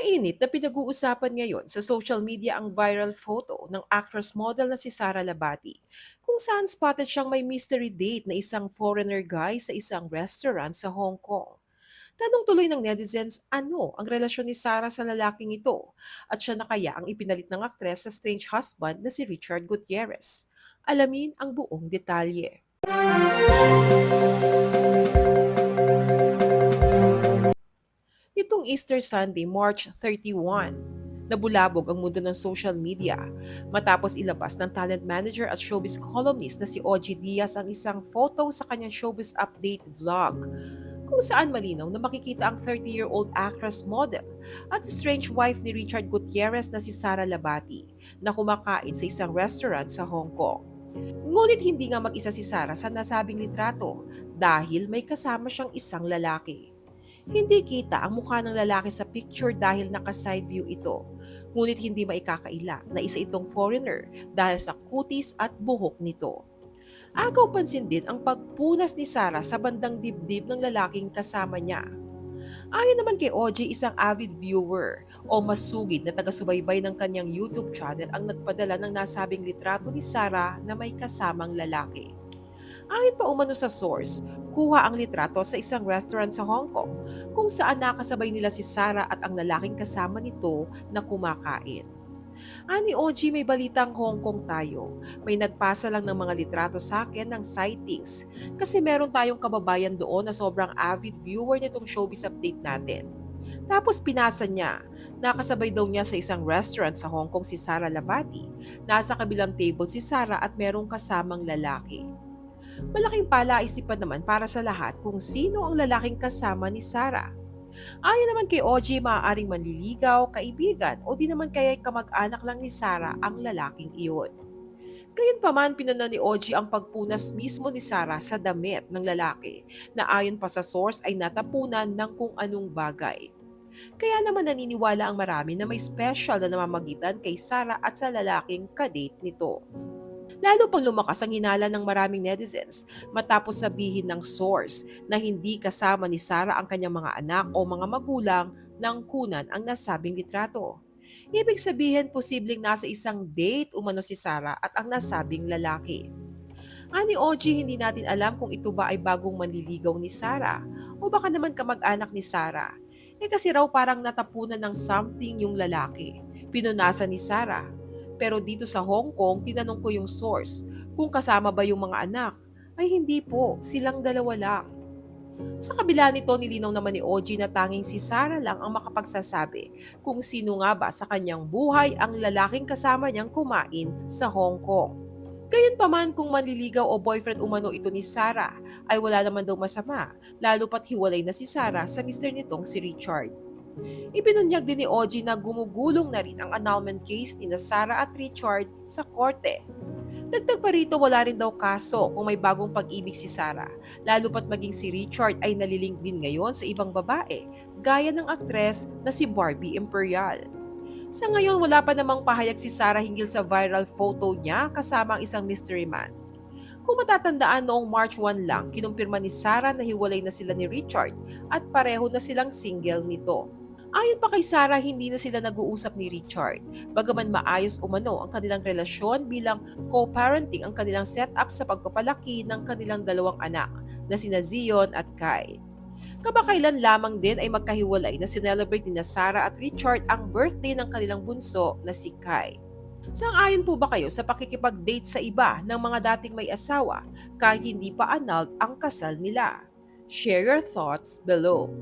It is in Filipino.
Mainit na pinag-uusapan ngayon sa social media ang viral photo ng actress model na si Sara Labati, kung saan spotted siyang may mystery date na isang foreigner guy sa isang restaurant sa Hong Kong. Tanong tuloy ng netizens ano ang relasyon ni Sara sa lalaking ito at siya na kaya ang ipinalit ng aktres sa strange husband na si Richard Gutierrez. Alamin ang buong detalye. Nitong Easter Sunday, March 31, nabulabog ang mundo ng social media matapos ilabas ng talent manager at showbiz columnist na si Ogie Diaz ang isang photo sa kanyang showbiz update vlog kung saan malinaw na makikita ang 30-year-old actress model at strange wife ni Richard Gutierrez na si Sara Labati na kumakain sa isang restaurant sa Hong Kong. Ngunit hindi nga mag-isa si Sara sa nasabing litrato dahil may kasama siyang isang lalaki. Hindi kita ang mukha ng lalaki sa picture dahil naka-side view ito. Ngunit hindi maikakaila na isa itong foreigner dahil sa kutis at buhok nito. Agaw pansin din ang pagpunas ni Sarah sa bandang dibdib ng lalaking kasama niya. Ayon naman kay OJ, isang avid viewer o masugid na taga-subaybay ng kanyang YouTube channel ang nagpadala ng nasabing litrato ni Sarah na may kasamang lalaki. Ayon pa umano sa source, kuha ang litrato sa isang restaurant sa Hong Kong kung saan nakasabay nila si Sarah at ang lalaking kasama nito na kumakain. Ani OG, may balitang Hong Kong tayo. May nagpasa lang ng mga litrato sa akin ng sightings kasi meron tayong kababayan doon na sobrang avid viewer nitong showbiz update natin. Tapos pinasa niya, nakasabay daw niya sa isang restaurant sa Hong Kong si Sarah Labati. Nasa kabilang table si Sarah at merong kasamang lalaki. Malaking palaisipan naman para sa lahat kung sino ang lalaking kasama ni Sarah. Ayon naman kay OJ, maaaring manliligaw, kaibigan o di naman kaya kamag-anak lang ni Sarah ang lalaking iyon. Gayunpaman, pinuna ni OG ang pagpunas mismo ni Sarah sa damit ng lalaki na ayon pa sa source ay natapunan ng kung anong bagay. Kaya naman naniniwala ang marami na may special na namamagitan kay Sarah at sa lalaking kadate nito. Lalo pang lumakas ang hinala ng maraming netizens matapos sabihin ng source na hindi kasama ni Sarah ang kanyang mga anak o mga magulang nang kunan ang nasabing litrato. Ibig sabihin posibleng nasa isang date umano si Sarah at ang nasabing lalaki. Ani OG, hindi natin alam kung ito ba ay bagong manliligaw ni Sarah o baka naman kamag-anak ni Sarah. Eh kasi raw parang natapunan ng something yung lalaki. Pinunasan ni Sarah pero dito sa Hong Kong, tinanong ko yung source kung kasama ba yung mga anak. Ay hindi po, silang dalawa lang. Sa kabila nito, nilinaw naman ni OG na tanging si Sarah lang ang makapagsasabi kung sino nga ba sa kanyang buhay ang lalaking kasama niyang kumain sa Hong Kong. Gayunpaman kung manliligaw o boyfriend umano ito ni Sarah, ay wala naman daw masama, lalo pat hiwalay na si Sarah sa mister nitong si Richard. Ibinunyag din ni OG na gumugulong na rin ang annulment case ni na Sarah at Richard sa korte. Dagdag pa rito wala rin daw kaso kung may bagong pag-ibig si Sarah, lalo pat maging si Richard ay nalilink din ngayon sa ibang babae, gaya ng aktres na si Barbie Imperial. Sa ngayon wala pa namang pahayag si Sarah hinggil sa viral photo niya kasama ang isang mystery man. Kung matatandaan noong March 1 lang, kinumpirma ni Sarah na hiwalay na sila ni Richard at pareho na silang single nito. Ayon pa kay Sarah, hindi na sila nag-uusap ni Richard. Bagaman maayos umano ang kanilang relasyon bilang co-parenting ang kanilang setup sa pagpapalaki ng kanilang dalawang anak na sina Zion at Kai. Kamakailan lamang din ay magkahiwalay na sinelebrate ni na Sarah at Richard ang birthday ng kanilang bunso na si Kai. Sang-ayon po ba kayo sa pakikipag-date sa iba ng mga dating may asawa kahit hindi pa annulled ang kasal nila? Share your thoughts below.